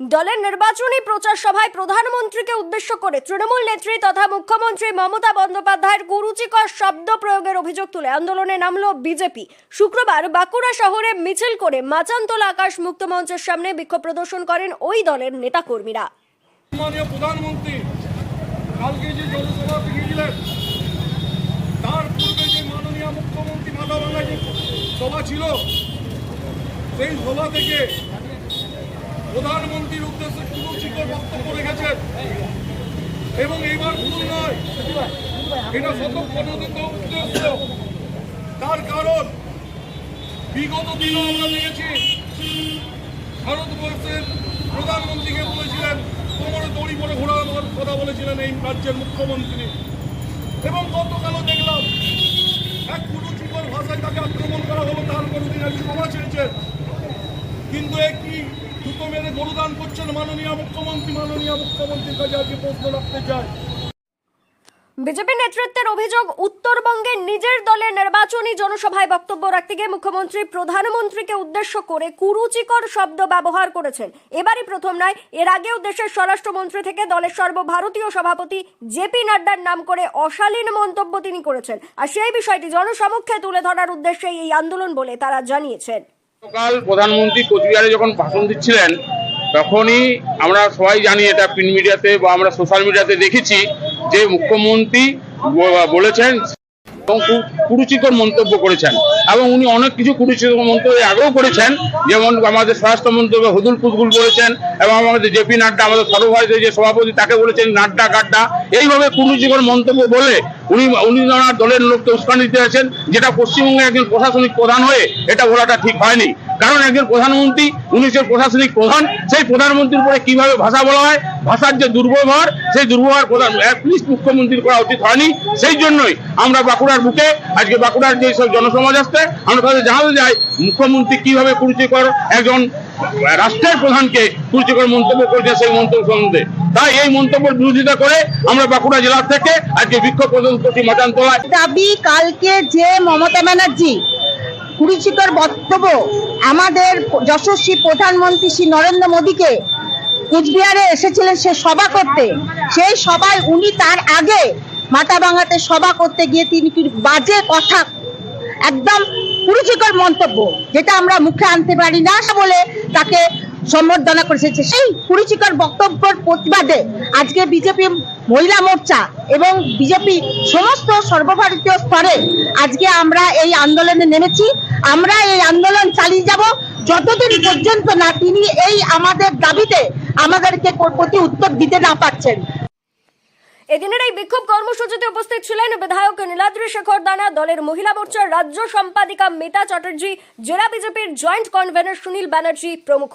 দলের নির্বাচনী প্রচার সভায় প্রধানমন্ত্রীকে উদ্দেশ্য করে তৃণমূল নেত্রী তথা মুখ্যমন্ত্রী মমতা বন্দ্যোপাধ্যায়ের কুরুচিকর শব্দ প্রয়োগের অভিযোগ তুলে আন্দোলনে নামল বিজেপি। শুক্রবার বাঁকুড়া শহরে মিছিল করে মাচানতলা আকাশ মুক্ত মঞ্চের সামনে বিক্ষোভ প্রদর্শন করেন ওই দলের নেতাকর্মীরা। প্রধানমন্ত্রী সভা থেকে প্রধানমন্ত্রীর উদ্দেশ্যে কুরুচিকর বক্তব্য রেখেছেন। এবং এইবার ভুল নয়, এটা শতপ্রণোদিত উদ্দেশ্য। তার কারণ, বিগত দিনও আমরা দেখেছি, ভারতবর্ষের প্রধানমন্ত্রীকে বলেছিলেন, কোমরে দড়ি পরে ঘোরানোর কথা বলেছিলেন এই রাজ্যের মুখ্যমন্ত্রী। এবং গতকালও দেখলাম, এক কুরুচিকর ভাষায় তাকে আক্রমণ করা হলো, তার কোনোদিন আজকে ক্ষমা চেয়েছেন কিন্তু এ কি দুটো মেরে গরুদান করছেন মাননীয় মুখ্যমন্ত্রী, মাননীয় মুখ্যমন্ত্রীর কাছে আজকে প্রশ্ন রাখতে চাই। বিজেপি নেতৃত্বের অভিযোগ, উত্তরবঙ্গে নিজের দলের নির্বাচনী জনসভায় বক্তব্য রাখতে গিয়ে মুখ্যমন্ত্রী প্রধানমন্ত্রীকে উদ্দেশ্য করে কুরুচিকর শব্দ ব্যবহার করেছেন। এবারই প্রথম নয়, এর আগেও দেশের স্বরাষ্ট্রমন্ত্রী থেকে দলের সর্বভারতীয় সভাপতি জেপি নাড্ডার নাম করে অশালীন মন্তব্য তিনি করেছেন। আর সেই বিষয়টি জনসমক্ষে তুলে ধরার উদ্দেশ্যে এই আন্দোলন বলে তারা জানিয়েছেন। গতকাল প্রধানমন্ত্রী কোচবিহারে যখন ভাষণ দিচ্ছিলেন, তখনই আমরা সবাই জানি এটা প্রিন্ট মিডিয়াতে বা আমরা সোশ্যাল মিডিয়াতে দেখেছি যে মুখ্যমন্ত্রী বলেছেন এবং কুরুচিকর মন্তব্য করেছেন। এবং উনি অনেক কিছু কুরুচিকর মন্তব্য আগেও করেছেন। যেমন আমাদের স্বরাষ্ট্রমন্ত্রী হুদুল ফুদগুল বলেছেন এবং আমাদের জেপি নাড্ডা, আমাদের সর্বভারতীয় যে সভাপতি তাকে বলেছেন, নাড্ডা, গাড্ডা। এইভাবে কুরুচিকর মন্তব্য বলে উনি উনি দলের লোককে উস্কানি দিতে আছেন যেটা পশ্চিমবঙ্গে একজন প্রশাসনিক প্রধান হয়ে এটা বলাটা ঠিক হয়নি। কারণ একজন প্রধানমন্ত্রী, উনি হচ্ছেন প্রশাসনিক প্রধান, সেই প্রধানমন্ত্রীর উপরে কীভাবে ভাষা বলা হয়, ভাষার যে দুর্ব্যবহার, সেই দুর্ব্যবহার প্রধান প্লিজ মুখ্যমন্ত্রীর করা উচিত হয়নি। সেই জন্যই আমরা বাঁকুড়ার বুকে, আজকে বাঁকুড়ার যে সব জনসমাজ আসছে আমরা তাদের জানাতে যাই মুখ্যমন্ত্রী কীভাবে কুরুচিকর একজন রাষ্ট্রের প্রধানকে কুরুচিকর মন্তব্য করেছে সেই মন্তব্য সম্বন্ধে। তাই এই মন্তব্যের বিরোধিতা করে আমরা বাঁকুড়া জেলা থেকে আজকে বিক্ষোভ প্রদর্শন করছি মাচানতলায়। দাবি, কালকে যে মমতা ব্যানার্জি কুরুচিকর বক্তব্য আমাদের যশস্বী প্রধানমন্ত্রী শ্রী নরেন্দ্র মোদীকে কুচবিহারে এসেছিলেন সে সভা করতে। সেই সভায় উনি তার আগে মাথাভাঙাতে সভা করতে গিয়ে তিনি বাজে কথা, একদম কুরুচিকর মন্তব্য, যেটা আমরা মুখে আনতে পারি না বলে তাকে সম্বর্ধনা করেছে সেই কুরুচিকর বক্তব্যের প্রতিবাদে আজকে বিজেপি মহিলা মোর্চা এবং বিজেপি সমস্ত সর্বভারতীয় স্তরে আজকে আমরা এই আন্দোলনে নেমেছি। আমরা এই আন্দোলন চালিয়ে যাব। যতদিন পর্যন্ত না তিনি এই আমাদের দাবিতে আমাদেরকে প্রতি উত্তর দিতে না পারছেন। এদিনের এই বিক্ষোভ কর্মসূচিতে উপস্থিত ছিলেন বিধায়ক নীলাদ্রি শেখর দানা, দলের মহিলা মোর্চার রাজ্য সম্পাদিকা মিতা চ্যাটার্জি, জেলা বিজেপির জয়েন্ট কনভেনর সুনীল ব্যানার্জি প্রমুখ।